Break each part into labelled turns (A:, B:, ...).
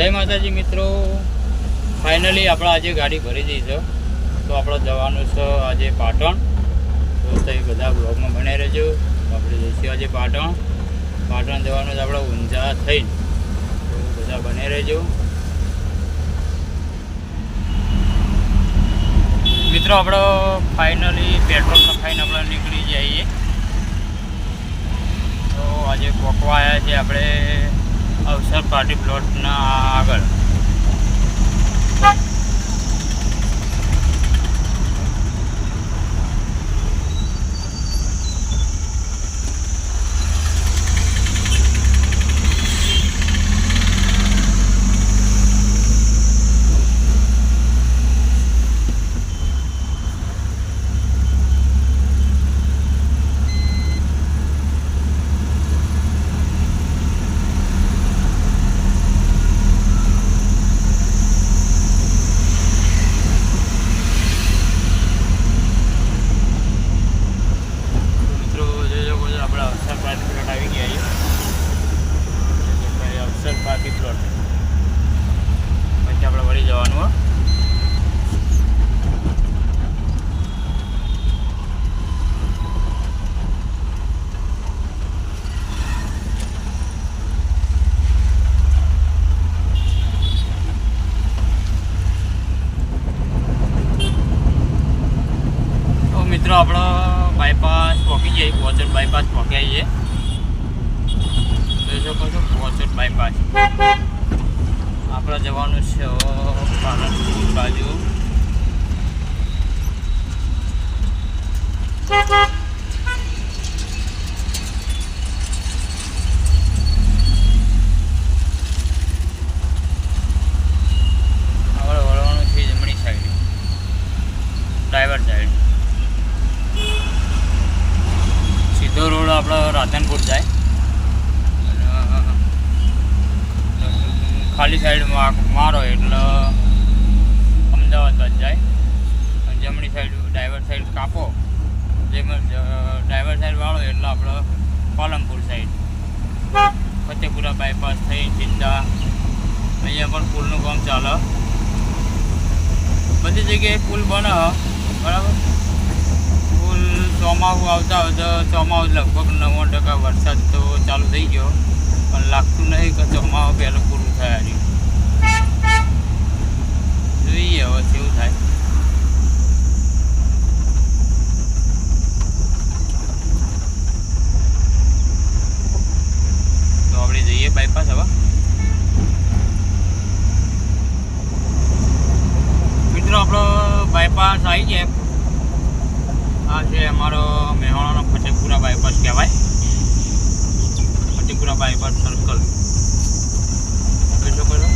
A: જય માતાજી મિત્રો. ફાઇનલી આપણે આજે ગાડી ભરી દઈ છે. તો આપણે જવાનું છે આજે પાટણ. તો તમે બધા બ્લોગમાં બને રહેજો. આપણે જઈશું આજે પાટણ. પાટણ જવાનું છે આપણે ઊંઝા થઈને. તો બધા બની રહેજો. મિત્રો આપણો ફાઇનલી પેટ્રોલ નખાઈને આપણે નીકળી જઈએ. તો આજે કોકવા આવ્યા છે આપણે. અવસર પાર્ટી પ્લોટના આગળ મિત્રો જે લોકો છે આપણે અવસર પાર્ટી પ્લોટ આવી ગયા છીએ અવસર પાર્ટી પ્લોટ પછી આપણે વળી જવાનું હો તો મિત્રો આપણો બાયપાસ પહોંચી જઈએ પોચર બાયપાસ પહોંચ્યા છીએ જોઈ શકો છો પોચર બાયપાસ આપણે જવાનું છે પાલનપુર બાજુ આપણે વળવાનું છે જમણી સાઈડ ડ્રાઈવર સાઈડ સીધો રોડ આપણો રાધનપુર જાય અને ખાલી સાઈડમાં મારો એટલે અમદાવાદ બાદ જાય. જમણી સાઈડ ડ્રાઈવર સાઈડ કાપો. જેમાં ડ્રાઈવર સાઈડ વાળો એટલે આપણો પાલનપુર સાઈડ ફતેપુરા બાયપાસ થઈ સીધા અહીંયા પણ પુલનું કામ ચાલે. બધી જગ્યાએ પુલ બને બરાબર? પુલ ચોમાસું આવતા હોય તો ચોમાસું લગભગ નવ્વાણું ટકા વરસાદ તો ચાલુ થઈ ગયો. પણ લાગતું નહીં કે ચોમાસું પહેલું પૂરું થાય. જોઈએ હવે કેવું થાય. તો આપણે જઈએ બાયપાસ હવે. મિત્રો, આપણો બાયપાસ આવી જાય આ છે અમારો મેહાણાનો ફતેપુરા બાયપાસ કહેવાય. ફતેપુરા બાયપાસ સર્કલ જોઈ શકો છો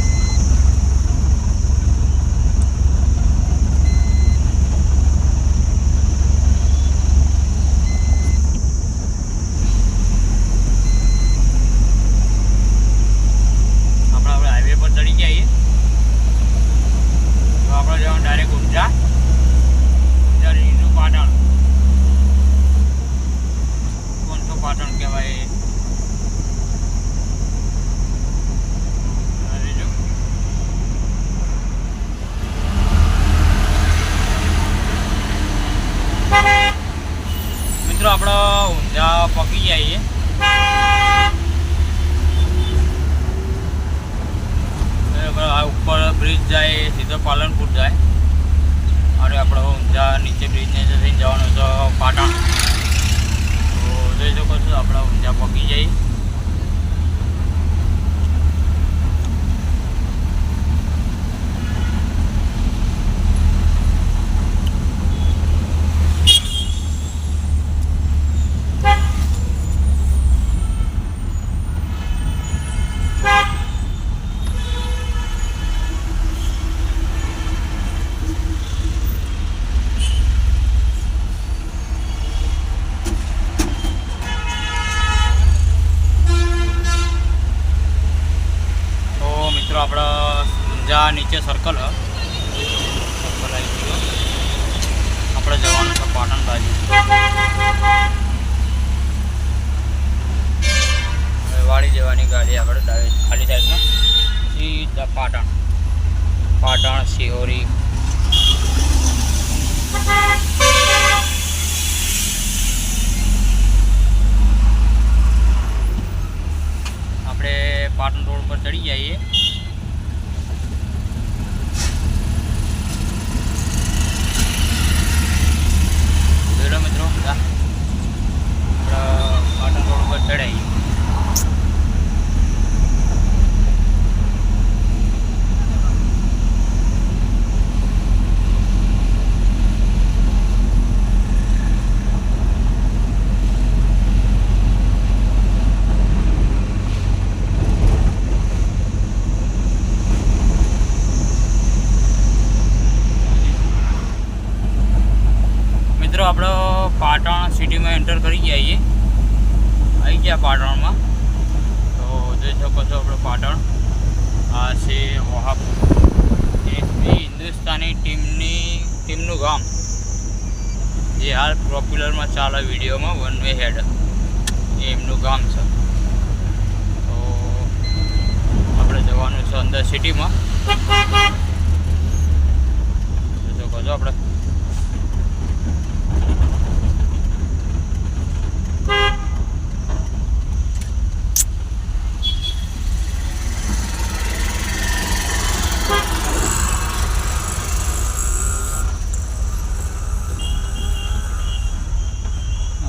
A: આપણે આપણે હાઈવે પર ચડી જઈએ તો આપણે જવાનું ડાયરેક્ટ ઊંઝા ઊંઝા રીનું પાટણ કોણસો પાટણ કહેવાય આ રીનું. મિત્રો આપણે પકી જઈએ ઉપર બ્રિજ જાય સીધો પાલનપુર જાય અને આપણે ઊંઝા નીચે બ્રિજને જઈને જવાનું છે પાટણ તો જોઈ શકો છો આપણે ઊંઝા પહોંચી જઈએ તો મિત્રો આપણે ઊંઝા નીચે સર્કલ હ. સર્કલ આવી આપણે જવાનું છે પાટણ બાજુ વાળી જવાની ગાડી આપણે ખાલી સાઈડમાં સીધા પાટણ. પાટણ, શિહોરી. આપણે પાટણ રોડ પર ચડી જઈએ જોડો મિત્રો જા આપણે પાટણ રોડ પર ચડાઈએ મિત્રો આપણે પાટણ સિટીમાં એન્ટર કરી જઈએ આવી ગયા પાટણમાં. તો જોઈ શકો છો આપણે પાટણ. આ છે વહાબ. એસબી હિન્દુસ્તાની ટીમની, ટીમનું ગામ. જે હાલ પોપ્યુલરમાં ચાલે વિડીયોમાં વન વે હેડ એમનું ગામ છે. તો આપણે જવાનું છે અંદર સિટીમાં જોઈ શકો છો આપણે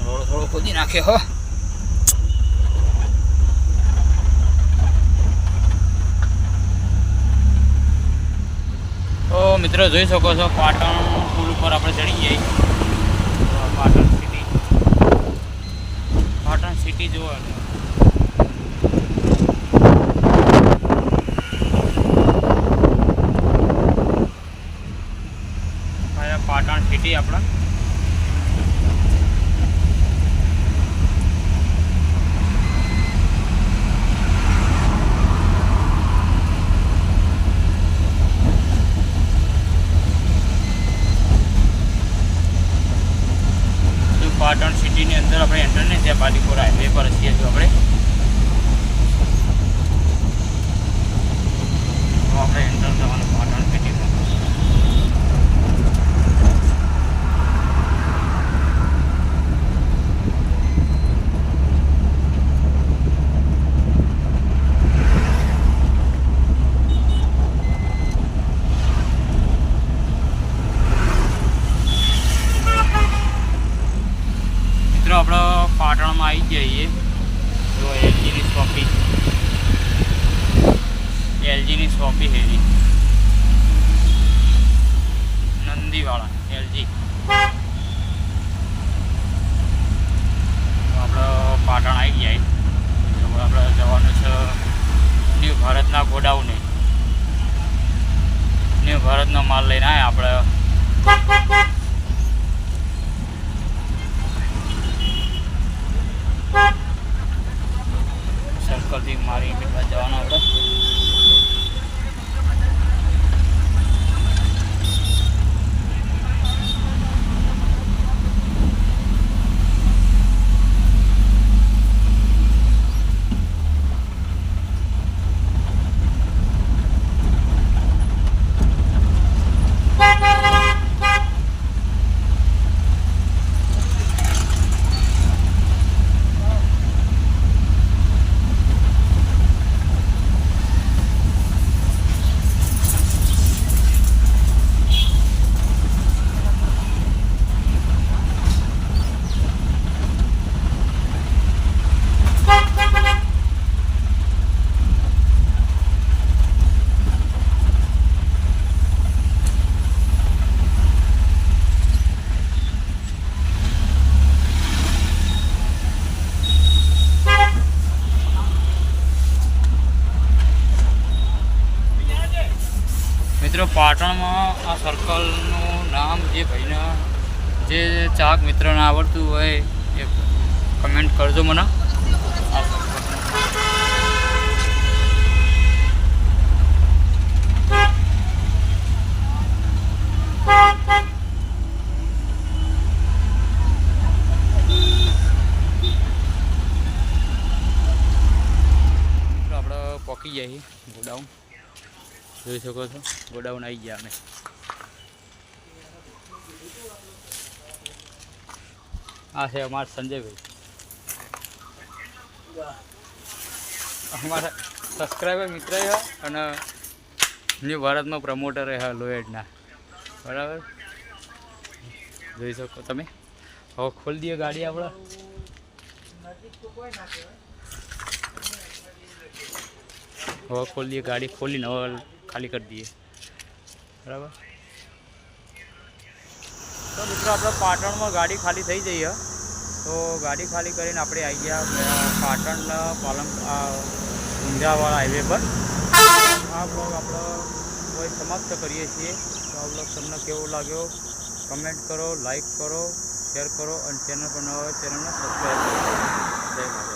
A: રોડ થોડો ખોદી નાખે હો તો મિત્રો, જોઈ શકો છો, પાટણ પુલ ઉપર આપણે ચડી જઈએ પાટણ સિટી પાટણ સિટી જોવાનું આ પાટણ સિટી આપણા જો પાટણ સિટીની અંદર આપણે થયા હાઈવે પર છીએ જો આપણે તો આપણે એન્ટર થવાનું પાટણ સિટીમાં મિત્રો આપણે પાટણમાં આવી જઈએ જો એલજીની શોપી એલજીની શોપી હેરી નંદીવાળા, એલજી. આપણે પાટણ આવી જાય આપણે જવાનું છે ન્યૂ ભારતના ગોડાઉને. ન્યૂ ભારતનો માલ લઈને આવ્યા આપણે સર્કલથી મારી નીકળવા જવાનું આપણે પાટણમાં આ સર્કલનું નામ જે ભાઈને જે ચાક મિત્રને આવડતું હોય એ કમેન્ટ કરજો મને આ circle. મિત્રો આપણે પહોંચી જઈએ ગોડાઉન જોઈ શકો છો? ગોડાઉન આવી ગયા અમે. આ છે અમારા સંજયભાઈ. અમારા સબસ્ક્રાઈબર મિત્ર અને ન્યૂ ભારતમાં પ્રમોટર છે લોએડના બરાબર? જોઈ શકો તમે? હવે ખોલી દઈએ ગાડી આપણે. હવે ખોલી દઈએ ગાડી, ખોલીને હવે ખાલી કરી દઈએ. બરાબર? તો મિત્રો આપણે પાટણમાં ગાડી ખાલી થઈ જઈએ તો ગાડી ખાલી કરીને આપણે આવી ગયા પાટણના પાલન ઊંઝાવાળા હાઈવે પર. આ બ્લોગ આપણે કોઈ સમાપ્ત કરીએ છીએ. તો આ બ્લોગ તમને કેવો લાગ્યો? કમેન્ટ કરો લાઈક કરો શેર કરો અને ચેનલ પર નવા ચેનલને સબસ્ક્રાઈબ કરો. જય માતા